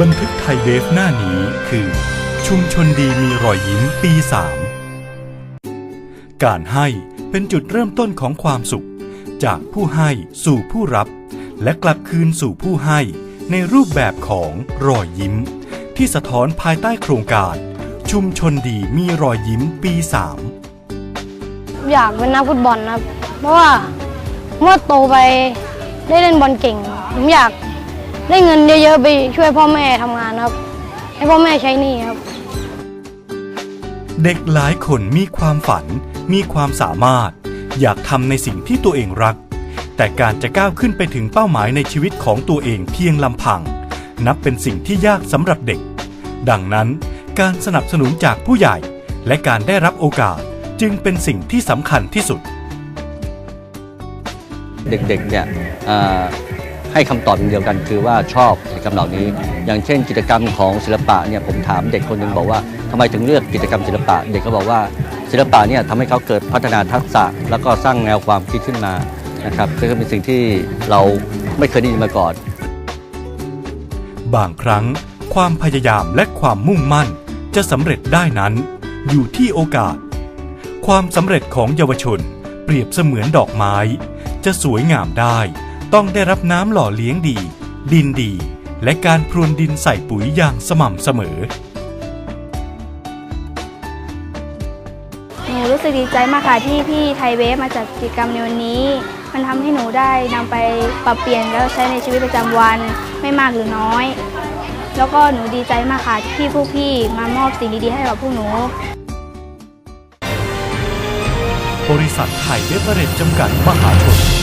บันทึกไทยเบฟหน้านี้คือ ชุมชนดีมีรอยยิ้มปี 3 การให้เป็นจุดเริ่มต้นของความสุข จากผู้ให้สู่ผู้รับ และกลับคืนสู่ผู้ให้ในรูปแบบของรอยยิ้ม ที่สะท้อนภายใต้โครงการ ชุมชนดีมีรอยยิ้มปี 3 อยากเป็นนักฟุตบอลนะครับ เพราะว่าเมื่อโตไปได้เล่นบอลเก่ง ผมอยาก ได้เงินเยอะๆไปช่วยพ่อแม่ทำงานครับ ให้พ่อแม่ใช้หนี้ครับ เด็กหลายคนมีความฝัน มีความสามารถ อยากทำในสิ่งที่ตัวเองรัก แต่การจะก้าวขึ้นไปถึงเป้าหมายในชีวิตของตัวเองเพียงลำพัง นับเป็นสิ่งที่ยากสำหรับเด็ก ดังนั้น การสนับสนุนจากผู้ใหญ่ และการได้รับโอกาสจึงเป็นสิ่งที่สำคัญที่สุด เด็กๆเนี่ยเอ่อ ให้คำตอบเดียวกันคือว่าชอบกิจกรรมเหล่านี้ อย่างเช่นกิจกรรมของศิลปะเนี่ยผมถามเด็กคนหนึ่งบอกว่าทำไมถึงเลือกกิจกรรมศิลปะ เด็กก็บอกว่าศิลปะเนี่ยทำให้เขาเกิดพัฒนาทักษะ แล้วก็สร้างแนวความคิดขึ้นมานะครับซึ่งก็เป็นสิ่งที่เราไม่เคยได้ยินมาก่อน บางครั้ง ความพยายามและความมุ่งมั่นจะสำเร็จได้นั้น อยู่ที่โอกาส ความสำเร็จของเยาวชน เปรียบเสมือนดอกไม้ จะสวยงามได้ ต้องได้รับน้ำหล่อเลี้ยงดี ดินดี และการพรวนดินใส่ปุ๋ยอย่างสม่ำเสมอ หนูรู้สึกดีใจมากค่ะที่พี่ไทยเวฟมาจัดกิจกรรมในวันนี้ มันทำให้หนูได้นำไปปรับเปลี่ยนแล้วใช้ในชีวิตประจำวันไม่มากหรือน้อย แล้วก็หนูดีใจมากค่ะที่พวกพี่มามอบสิ่งดีๆให้กับพวกหนู บริษัทไทยเบเวอเรจจำกัดมหาชน